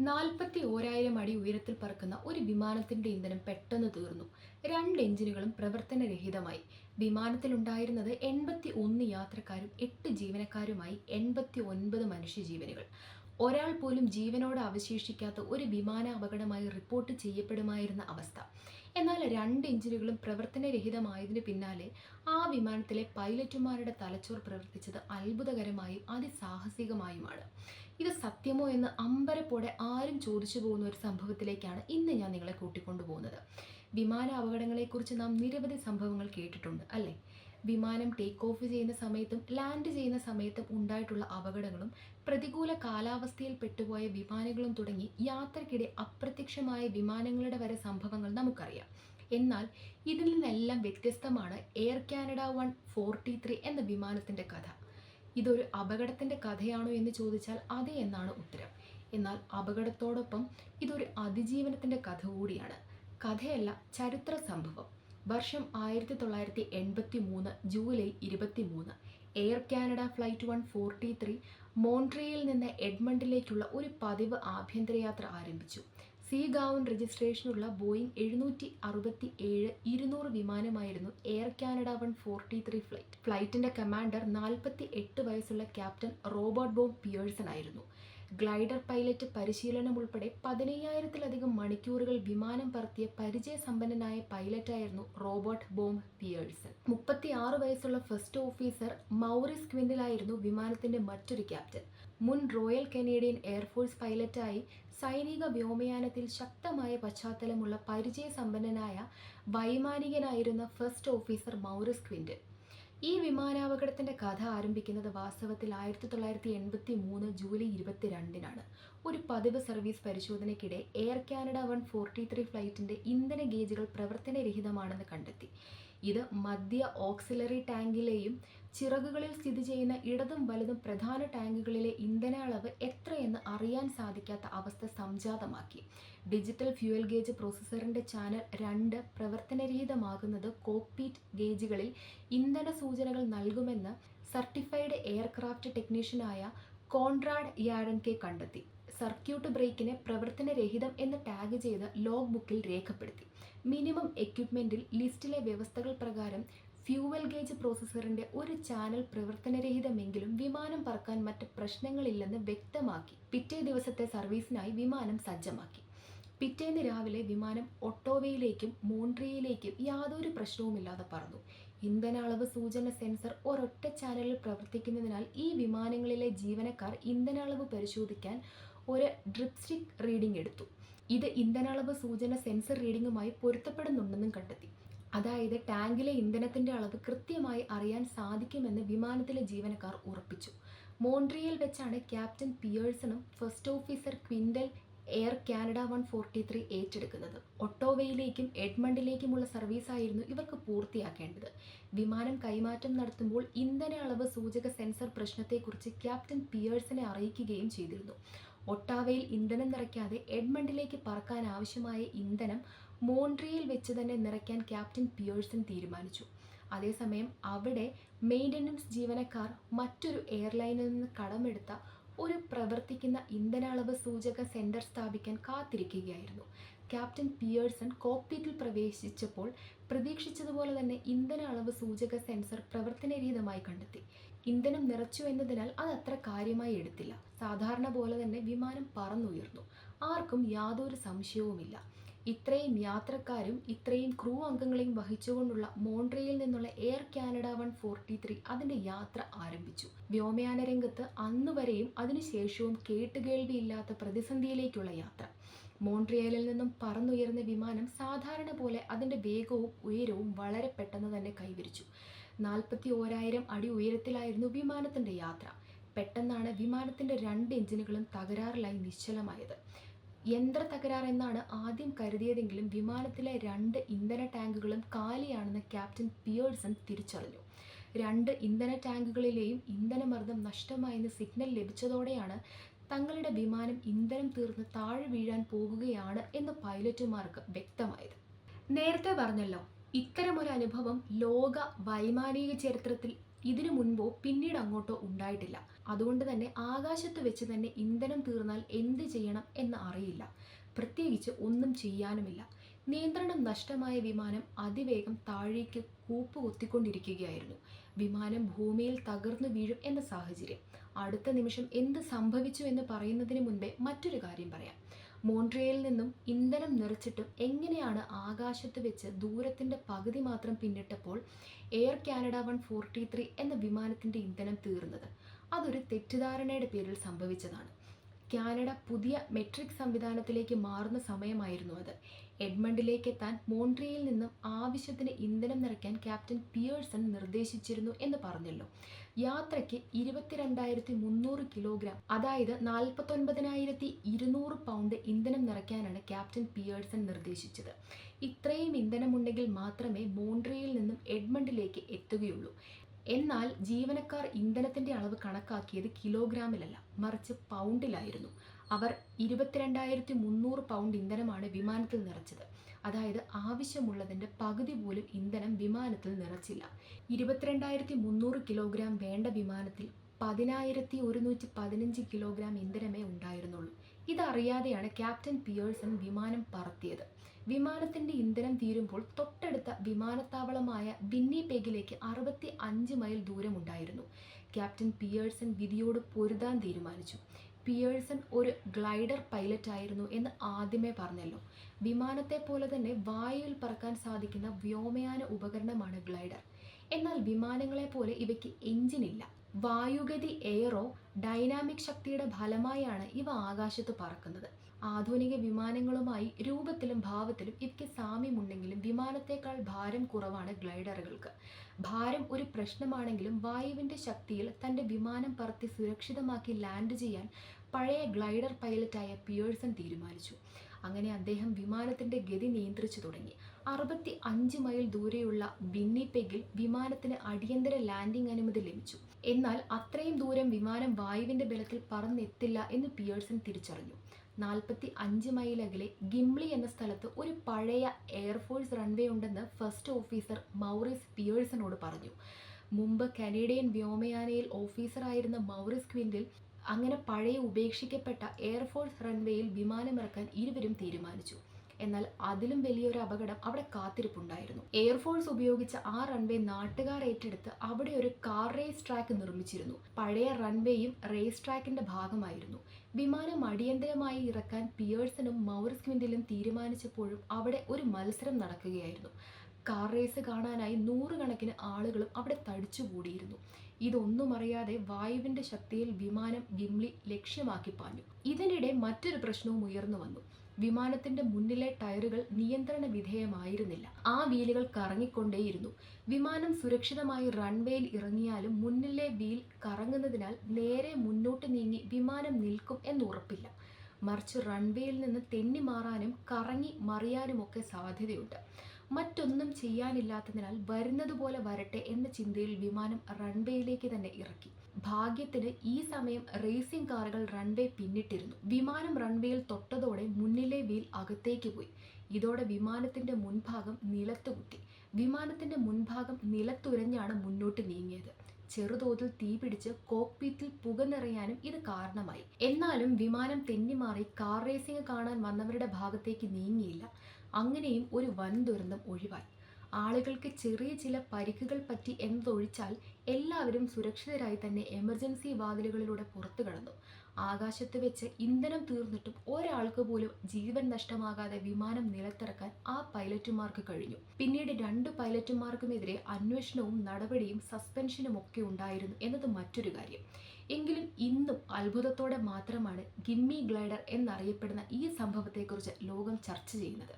നാൽപ്പത്തി ഓരായിരം അടി ഉയരത്തിൽ പറക്കുന്ന ഒരു വിമാനത്തിന്റെ ഇന്ധനം പെട്ടെന്ന് തീർന്നു. രണ്ട് എഞ്ചിനുകളും പ്രവർത്തനരഹിതമായി. വിമാനത്തിലുണ്ടായിരുന്നത് എൺപത്തി ഒന്ന് യാത്രക്കാരും എട്ട് ജീവനക്കാരുമായി എൺപത്തി ഒൻപത് മനുഷ്യജീവനുകൾ. ഒരാൾ പോലും ജീവനോട് അവശേഷിക്കാത്ത ഒരു വിമാന അപകടമായി റിപ്പോർട്ട് ചെയ്യപ്പെടുമായിരുന്ന അവസ്ഥ. എന്നാൽ രണ്ട് എഞ്ചിനുകളും പ്രവർത്തനരഹിതമായതിനു പിന്നാലെ ആ വിമാനത്തിലെ പൈലറ്റുമാരുടെ തലച്ചോർ പ്രവർത്തിച്ചത് അത്ഭുതകരമായും അതിസാഹസികമായുമാണ്. ഇത് സത്യമോ എന്ന് അമ്പരപ്പോടെ ആരും ചോദിച്ചു പോകുന്ന ഒരു സംഭവത്തിലേക്കാണ് ഇന്ന് ഞാൻ നിങ്ങളെ കൂട്ടിക്കൊണ്ടുപോകുന്നത്. വിമാന അപകടങ്ങളെക്കുറിച്ച് നാം നിരവധി സംഭവങ്ങൾ കേട്ടിട്ടുണ്ട് അല്ലേ? വിമാനം ടേക്ക് ഓഫ് ചെയ്യുന്ന സമയത്തും ലാൻഡ് ചെയ്യുന്ന സമയത്തും ഉണ്ടായിട്ടുള്ള അപകടങ്ങളും പ്രതികൂല കാലാവസ്ഥയിൽ പെട്ടുപോയ വിമാനങ്ങളും തുടങ്ങി യാത്രക്കിടെ അപ്രത്യക്ഷമായ വിമാനങ്ങളുടെ വരെ സംഭവങ്ങൾ നമുക്കറിയാം. എന്നാൽ ഇതിൽ നിന്നെല്ലാം വ്യത്യസ്തമാണ് air Canada one forty three എന്ന വിമാനത്തിന്റെ കഥ. ഇതൊരു അപകടത്തിന്റെ കഥയാണോ എന്ന് ചോദിച്ചാൽ അതെ എന്നാണ് ഉത്തരം. എന്നാൽ അപകടത്തോടൊപ്പം ഇതൊരു അതിജീവനത്തിന്റെ കഥ കൂടിയാണ്. കഥയല്ല ചരിത്ര സംഭവം. വർഷം ആയിരത്തി തൊള്ളായിരത്തി എൺപത്തി മൂന്ന് ജൂലൈ ഇരുപത്തി മൂന്ന് air Canada flight one forty three മോൺട്രിയയിൽ നിന്ന് എഡ്മണ്ടിലേക്കുള്ള ഒരു പതിവ് ആഭ്യന്തര യാത്ര ആരംഭിച്ചു. സി ഗാവൻ രജിസ്ട്രേഷനുള്ള ബോയിങ് എഴുന്നൂറ്റി അറുപത്തി ഏഴ് ഇരുന്നൂറ് വിമാനമായിരുന്നു air Canada one forty three flight ഫ്ലൈറ്റിന്റെ commander നാൽപ്പത്തി എട്ട് വയസ്സുള്ള ക്യാപ്റ്റൻ റോബർട്ട് ബോം പിയേഴ്സൺ ആയിരുന്നു. ഗ്ലൈഡർ പൈലറ്റ് പരിശീലനം ഉൾപ്പെടെ പതിനയ്യായിരത്തിലധികം മണിക്കൂറുകൾ വിമാനം പറത്തിയ പരിചയസമ്പന്നനായ പൈലറ്റായിരുന്നു റോബർട്ട് ബോം പിയേഴ്സൺ. മുപ്പത്തി ആറ് വയസ്സുള്ള ഫസ്റ്റ് ഓഫീസർ മൗറിസ് ക്വിൻഡിലായിരുന്നു വിമാനത്തിന്റെ മറ്റൊരു ക്യാപ്റ്റൻ മുൻ റോയൽ കനേഡിയൻ എയർഫോഴ്സ് പൈലറ്റായി സൈനിക വ്യോമയാനത്തിൽ ശക്തമായ പശ്ചാത്തലമുള്ള പരിചയ സമ്പന്നനായ വൈമാനികനായിരുന്ന ഫസ്റ്റ് ഓഫീസർ മൗറിസ് ക്വിൻഡ് ഈ വിമാനാപകടത്തിന്റെ കഥ ആരംഭിക്കുന്നത് വാസ്തവത്തിൽ ആയിരത്തി തൊള്ളായിരത്തി എൺപത്തി മൂന്ന് ജൂലൈ ഇരുപത്തിരണ്ടിനാണ്. ഒരു പതിവ് service പരിശോധനയ്ക്കിടെ air Canada one forty three ഫ്ലൈറ്റിന്റെ ഇന്ധന ഗേജുകൾ പ്രവർത്തനരഹിതമാണെന്ന് കണ്ടെത്തി. ഇത് മധ്യ ഓക്സിലറി ടാങ്കിലെയും ചിറകുകളിൽ സ്ഥിതി ചെയ്യുന്ന ഇടതും വലതും പ്രധാന ടാങ്കുകളിലെ ഇന്ധന അളവ് എത്രയെന്ന് അറിയാൻ സാധിക്കാത്ത അവസ്ഥ സംജാതമാക്കി. ഡിജിറ്റൽ ഫ്യൂവൽ ഗേജ് പ്രോസസ്സറിന്റെ ചാനൽ രണ്ട് പ്രവർത്തനരഹിതമാകുന്നത് കോക്പീറ്റ് ഗേജുകളിൽ ഇന്ധന സൂചനകൾ നൽകുമെന്ന് സർട്ടിഫൈഡ് എയർക്രാഫ്റ്റ് ടെക്നീഷ്യനായ കോൺറാഡ് യാഡൻകെ കണ്ടെത്തി. സർക്യൂട്ട് ബ്രേക്കിനെ പ്രവർത്തനരഹിതം എന്ന് ടാഗ് ചെയ്ത് ലോഗ് ബുക്കിൽ രേഖപ്പെടുത്തി. മിനിമം എക്യുപ്മെന്റിൽ ലിസ്റ്റിലെ വ്യവസ്ഥകൾ പ്രകാരം ഫ്യൂവൽ ഗേജ് പ്രോസസ്സറിന്റെ ഒരു ചാനൽ പ്രവർത്തനരഹിതമെങ്കിലും വിമാനം പറക്കാൻ മറ്റ് പ്രശ്നങ്ങളില്ലെന്ന് വ്യക്തമാക്കി. പിറ്റേ ദിവസത്തെ സർവീസിനായി വിമാനം സജ്ജമാക്കി. പിറ്റേന്ന് രാവിലെ വിമാനം ഒട്ടോവയിലേക്കും മോൺട്രിയയിലേക്കും യാതൊരു പ്രശ്നവുമില്ലാതെ പറന്നു. ഇന്ധന അളവ് സൂചന സെൻസർ ഒരൊറ്റ ചാനലിൽ പ്രവർത്തിക്കുന്നതിനാൽ ഈ വിമാനങ്ങളിലെ ജീവനക്കാർ ഇന്ധന അളവ് പരിശോധിക്കാൻ ഒരു ഡ്രിപ്സ്റ്റിക് റീഡിംഗ് എടുത്തു. ഇത് ഇന്ധന അളവ് സൂചന സെൻസർ റീഡിങ്ങുമായി പൊരുത്തപ്പെടുന്നുണ്ടെന്നും കണ്ടെത്തി. അതായത് ടാങ്കിലെ ഇന്ധനത്തിന്റെ അളവ് കൃത്യമായി അറിയാൻ സാധിക്കുമെന്ന് വിമാനത്തിലെ ജീവനക്കാർ ഉറപ്പിച്ചു. മോൺട്രിയൽ വെച്ചാണ് captain പിയേഴ്സണും first officer Quintal air Canada one forty three ഏറ്റെടുക്കുന്നത്. ഒട്ടോവയിലേക്കും എഡ്മണ്ടിലേക്കുമുള്ള സർവീസായിരുന്നു ഇവർക്ക് പൂർത്തിയാക്കേണ്ടത്. വിമാനം കൈമാറ്റം നടത്തുമ്പോൾ ഇന്ധന അളവ് സൂചക സെൻസർ പ്രശ്നത്തെക്കുറിച്ച് ക്യാപ്റ്റൻ പിയേഴ്സനെ അറിയിക്കുകയും ചെയ്തിരുന്നു. ഒട്ടാവയിൽ ഇന്ധനം നിറയ്ക്കാതെ എഡ്മണ്ടിലേക്ക് പറക്കാൻ ആവശ്യമായ ഇന്ധനം മോൺട്രിയിൽ വെച്ച് തന്നെ നിറയ്ക്കാൻ ക്യാപ്റ്റൻ പിയേഴ്സൺ തീരുമാനിച്ചു. അതേസമയം അവിടെ മെയിന്റനൻസ് ജീവനക്കാർ മറ്റൊരു എയർലൈനിൽ നിന്ന് കടമെടുത്ത ഒരു പ്രവർത്തിക്കുന്ന ഇന്ധന സൂചക സെന്റർ സ്ഥാപിക്കാൻ കാത്തിരിക്കുകയായിരുന്നു. ക്യാപ്റ്റൻ പിയേഴ്സൺ കോക്പിറ്റിൽ പ്രവേശിച്ചപ്പോൾ പ്രതീക്ഷിച്ചതുപോലെ തന്നെ ഇന്ധന അളവ് സൂചക സെൻസർ പ്രവർത്തനരഹിതമായി കണ്ടെത്തി. ഇന്ധനം നിറച്ചു എന്നതിനാൽ അത് അത്ര കാര്യമായി എടുത്തില്ല. സാധാരണ പോലെ തന്നെ വിമാനം പറന്നുയർന്നു. ആർക്കും യാതൊരു സംശയവുമില്ല. ഇത്രയും യാത്രക്കാരും ഇത്രയും ക്രൂ അംഗങ്ങളെയും വഹിച്ചുകൊണ്ടുള്ള മോൺട്രിയിൽ നിന്നുള്ള air Canada one forty three അതിന്റെ യാത്ര ആരംഭിച്ചു. വ്യോമയാന രംഗത്ത് അന്നുവരെയും അതിനുശേഷവും കേട്ടുകേൾവിയില്ലാത്ത പ്രതിസന്ധിയിലേക്കുള്ള യാത്ര. മോൺട്രിയലിൽ നിന്നും പറന്നുയർന്ന വിമാനം സാധാരണ പോലെ അതിന്റെ വേഗവും ഉയരവും വളരെ പെട്ടെന്ന് തന്നെ കൈവരിച്ചു. നാൽപ്പത്തി ഓരായിരം അടി ഉയരത്തിലായിരുന്നു വിമാനത്തിന്റെ യാത്ര. പെട്ടെന്നാണ് വിമാനത്തിന്റെ രണ്ട് എഞ്ചിനുകളും തകരാറിലായി നിശ്ചലമായത്. യന്ത്ര തകരാർ എന്നാണ് ആദ്യം കരുതിയതെങ്കിലും വിമാനത്തിലെ രണ്ട് ഇന്ധന ടാങ്കുകളും കാലിയാണെന്ന് ക്യാപ്റ്റൻ പിയേഴ്സൺ തിരിച്ചറിഞ്ഞു. രണ്ട് ഇന്ധന ടാങ്കുകളിലെയും ഇന്ധനമർദ്ദം നഷ്ടമായെന്ന് സിഗ്നൽ ലഭിച്ചതോടെയാണ് തങ്ങളുടെ വിമാനം ഇന്ധനം തീർന്ന് താഴെ വീഴാൻ പോകുകയാണ് എന്ന് പൈലറ്റുമാർക്ക് വ്യക്തമായത്. നേരത്തെ പറഞ്ഞല്ലോ ഇത്തരമൊരു അനുഭവം ലോക വൈമാനിക ചരിത്രത്തിൽ ഇതിനു മുൻപോ പിന്നീട് അങ്ങോട്ടോ ഉണ്ടായിട്ടില്ല. അതുകൊണ്ട് തന്നെ ആകാശത്ത് വെച്ച് തന്നെ ഇന്ധനം തീർന്നാൽ എന്ത് ചെയ്യണം എന്ന് അറിയില്ല. പ്രത്യേകിച്ച് ഒന്നും ചെയ്യാനുമില്ല. നിയന്ത്രണം നഷ്ടമായ വിമാനം അതിവേഗം താഴേക്ക് കൂപ്പ് കുത്തിക്കൊണ്ടിരിക്കുകയായിരുന്നു. വിമാനം ഭൂമിയിൽ തകർന്നു വീഴും എന്ന സാഹചര്യം. അടുത്ത നിമിഷം എന്ത് സംഭവിച്ചു എന്ന് പറയുന്നതിന് മുൻപേ മറ്റൊരു കാര്യം പറയാം. മോൺട്രിയയിൽ നിന്നും ഇന്ധനം നിറച്ചിട്ടും എങ്ങനെയാണ് ആകാശത്ത് വെച്ച് ദൂരത്തിന്റെ പകുതി മാത്രം പിന്നിട്ടപ്പോൾ air Canada one forty three എന്ന വിമാനത്തിന്റെ ഇന്ധനം തീർന്നത്? അതൊരു തെറ്റിദ്ധാരണയുടെ പേരിൽ സംഭവിച്ചതാണ്. കാനഡ പുതിയ മെട്രിക് സംവിധാനത്തിലേക്ക് മാറുന്ന സമയമായിരുന്നു അത്. എഡ്മണ്ടിലേക്ക് എത്താൻ മോൺട്രിയയിൽ നിന്നും ആവശ്യത്തിന് ഇന്ധനം നിറയ്ക്കാൻ ക്യാപ്റ്റൻ പിയേഴ്സൺ നിർദ്ദേശിച്ചിരുന്നു എന്ന് പറഞ്ഞല്ലോ. യാത്രയ്ക്ക് ഇരുപത്തിരണ്ടായിരത്തി മുന്നൂറ് കിലോഗ്രാം അതായത് നാൽപ്പത്തൊൻപതിനായിരത്തി ഇരുന്നൂറ് പൗണ്ട് ഇന്ധനം നിറയ്ക്കാനാണ് ക്യാപ്റ്റൻ പിയേഴ്സൺ നിർദ്ദേശിച്ചത്. ഇത്രയും ഇന്ധനമുണ്ടെങ്കിൽ മാത്രമേ മോൺട്രിയയിൽ നിന്നും എഡ്മണ്ടിലേക്ക് എത്തുകയുള്ളൂ. എന്നാൽ ജീവനക്കാർ ഇന്ധനത്തിന്റെ അളവ് കണക്കാക്കിയത് കിലോഗ്രാമിലല്ല മറിച്ച് പൗണ്ടിലായിരുന്നു. അവർ ഇരുപത്തിരണ്ടായിരത്തി മുന്നൂറ് പൗണ്ട് ഇന്ധനമാണ് വിമാനത്തിൽ നിറച്ചത്. അതായത് ആവശ്യമുള്ളതിന്റെ പകുതി പോലും ഇന്ധനം വിമാനത്തിൽ നിറച്ചില്ല. ഇരുപത്തിരണ്ടായിരത്തി മുന്നൂറ് കിലോഗ്രാം വേണ്ട വിമാനത്തിൽ പതിനായിരത്തി ഒരുന്നൂറ്റി പതിനഞ്ച് കിലോഗ്രാം ഇന്ധനമേ ഉണ്ടായിരുന്നുള്ളൂ. ഇതറിയാതെയാണ് ക്യാപ്റ്റൻ പിയേഴ്സൺ വിമാനം പറത്തിയത്. വിമാനത്തിന്റെ ഇന്ധനം തീരുമ്പോൾ തൊട്ടടുത്ത വിമാനത്താവളമായ വിന്നിപെഗിലേക്ക് അറുപത്തി അഞ്ച് മൈൽ ദൂരമുണ്ടായിരുന്നു. ക്യാപ്റ്റൻ പിയേഴ്സൺ വിധിയോട് പൊരുതാൻ തീരുമാനിച്ചു. പിയേഴ്സൺ ഒരു ഗ്ലൈഡർ പൈലറ്റ് ആയിരുന്നു എന്ന് ആദ്യമേ പറഞ്ഞല്ലോ. വിമാനത്തെ പോലെ തന്നെ വായുവിൽ പറക്കാൻ സാധിക്കുന്ന വ്യോമയാന ഉപകരണമാണ് ഗ്ലൈഡർ. എന്നാൽ വിമാനങ്ങളെ പോലെ ഇവയ്ക്ക് എഞ്ചിനില്ല. വായുഗതി എയറോ ഡൈനാമിക് ശക്തിയുടെ ഫലമായാണ് ഇവ ആകാശത്ത് പറക്കുന്നത്. ആധുനിക വിമാനങ്ങളുമായി രൂപത്തിലും ഭാവത്തിലും ഇവയ്ക്ക് സാമ്യമുണ്ടെങ്കിലും വിമാനത്തേക്കാൾ ഭാരം കുറവാണ് ഗ്ലൈഡറുകൾക്ക്. ഭാരം ഒരു പ്രശ്നമാണെങ്കിലും വായുവിന്റെ ശക്തിയിൽ തന്റെ വിമാനം പറത്തി സുരക്ഷിതമാക്കി ലാൻഡ് ചെയ്യാൻ പഴയ ഗ്ലൈഡർ പൈലറ്റായ പിയേഴ്സൺ തീരുമാനിച്ചു. അങ്ങനെ അദ്ദേഹം വിമാനത്തിന്റെ ഗതി നിയന്ത്രിച്ചു തുടങ്ങി. അറുപത്തി അഞ്ച് മൈൽ ദൂരെയുള്ള വിന്നിപ്പെഗിൽ വിമാനത്തിന് അടിയന്തര ലാൻഡിംഗ് അനുമതി ലഭിച്ചു. എന്നാൽ അത്രയും ദൂരം വിമാനം വായുവിന്റെ ബലത്തിൽ പറന്നെത്തില്ല എന്ന് പിയേഴ്സൺ തിരിച്ചറിഞ്ഞു. നാൽപ്പത്തി അഞ്ച് മൈൽ അകലെ ഗിംലി എന്ന സ്ഥലത്ത് ഒരു പഴയ എയർഫോഴ്സ് റൺവേ ഉണ്ടെന്ന് ഫസ്റ്റ് ഓഫീസർ മൗറിസ് പിയേഴ്സനോട് പറഞ്ഞു. മുമ്പ് കനേഡിയൻ വ്യോമയാനയിൽ ഓഫീസറായിരുന്ന മൗറിസ് ക്വിൻഡിൽ അങ്ങനെ പഴയ ഉപേക്ഷിക്കപ്പെട്ട എയർഫോഴ്സ് റൺവേയിൽ വിമാനമിറക്കാൻ ഇരുവരും തീരുമാനിച്ചു. എന്നാൽ അതിലും വലിയൊരു അപകടം അവിടെ കാത്തിരിപ്പുണ്ടായിരുന്നു. എയർഫോഴ്സ് ഉപയോഗിച്ച ആ റൺവേ നാട്ടുകാർ ഏറ്റെടുത്ത് അവിടെ ഒരു കാർ റേസ് ട്രാക്ക് നിർമ്മിച്ചിരുന്നു. പഴയ റൺവേയും റേസ് ട്രാക്കിന്റെ ഭാഗമായിരുന്നു. വിമാനം അടിയന്തരമായി ഇറക്കാൻ പിയേഴ്സണും മൗറിസ് ക്വിൻഡിലും തീരുമാനിച്ചപ്പോഴും അവിടെ ഒരു മത്സരം നടക്കുകയായിരുന്നു. കാർ റേസ് കാണാനായി നൂറുകണക്കിന് ആളുകളും അവിടെ തടിച്ചുകൂടിയിരുന്നു. ഇതൊന്നും അറിയാതെ വായുവിന്റെ ശക്തിയിൽ വിമാനം ഗിംലി ലക്ഷ്യമാക്കി പാഞ്ഞു. ഇതിനിടെ മറ്റൊരു പ്രശ്നവും ഉയർന്നു വന്നു. വിമാനത്തിന്റെ മുന്നിലെ ടയറുകൾ നിയന്ത്രണ വിധേയമായിരുന്നില്ല. ആ വീലുകൾ കറങ്ങിക്കൊണ്ടേയിരുന്നു. വിമാനം സുരക്ഷിതമായി റൺവേയിൽ ഇറങ്ങിയാലും മുന്നിലെ വീൽ കറങ്ങുന്നതിനാൽ നേരെ മുന്നോട്ട് നീങ്ങി വിമാനം നിൽക്കും എന്നുറപ്പില്ല മറിച്ച് റൺവേയിൽ നിന്ന് തെന്നി മാറാനും കറങ്ങി മറിയാനുമൊക്കെ സാധ്യതയുണ്ട്. മറ്റൊന്നും ചെയ്യാനില്ലാത്തതിനാൽ വരുന്നതുപോലെ വരട്ടെ എന്ന ചിന്തയിൽ വിമാനം റൺവേയിലേക്ക് തന്നെ ഇറക്കി. ഭാഗ്യത്തിന് ഈ സമയം റേസിംഗ് കാറുകൾ റൺവേ പിന്നിട്ടിരുന്നു. വിമാനം റൺവേയിൽ തൊട്ടതോടെ മുന്നിലെ വീൽ അകത്തേക്ക് പോയി. ഇതോടെ വിമാനത്തിന്റെ മുൻഭാഗം നിലത്തുകുത്തി വിമാനത്തിന്റെ മുൻഭാഗം നിലത്തുരഞ്ഞാണ് മുന്നോട്ട് നീങ്ങിയത്. ചെറുതോതിൽ തീപിടിച്ച് കോക്പീറ്റിൽ പുക നിറയാനും ഇത് കാരണമായി. എന്നാലും വിമാനം തെന്നിമാറി കാർ റേസിംഗ് കാണാൻ വന്നവരുടെ ഭാഗത്തേക്ക് നീങ്ങിയില്ല. അങ്ങനെയും ഒരു വൻ ദുരന്തം ഒഴിവായി. ആളുകൾക്ക് ചെറിയ ചില പരിക്കുകൾ പറ്റി എന്നതൊഴിച്ചാൽ എല്ലാവരും സുരക്ഷിതരായി തന്നെ എമർജൻസി വാതിലുകളിലൂടെ പുറത്തു കടന്നു. ആകാശത്ത് വെച്ച് ഇന്ധനം തീർന്നിട്ടും ഒരാൾക്ക് പോലും ജീവൻ നഷ്ടമാകാതെ വിമാനം നിലത്തിറക്കാൻ ആ പൈലറ്റുമാർക്ക് കഴിഞ്ഞു. പിന്നീട് രണ്ട് പൈലറ്റുമാർക്കുമെതിരെ അന്വേഷണവും നടപടിയും സസ്പെൻഷനും ഒക്കെ ഉണ്ടായിരുന്നു എന്നത് മറ്റൊരു കാര്യം. എങ്കിലും ഇന്നും അത്ഭുതത്തോടെ മാത്രമാണ് ഗിമ്മി ഗ്ലൈഡർ എന്നറിയപ്പെടുന്ന ഈ സംഭവത്തെക്കുറിച്ച് ലോകം ചർച്ച ചെയ്യുന്നത്.